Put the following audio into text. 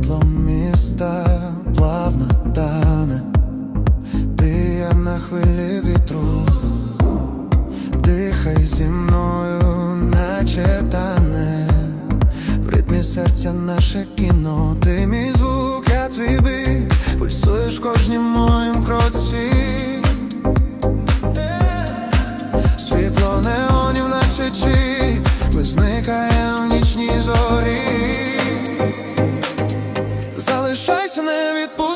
світло міста плавно тане, піє на хвилі вітру, дихай зі мною, наче тане, в ритмі серця наше кіно, ти мій звук, я твій бій, пульсуєш в кожнім моїм кроці. Світло неонів наче чі, ми зникаємо в нічній зорі. не відпустить.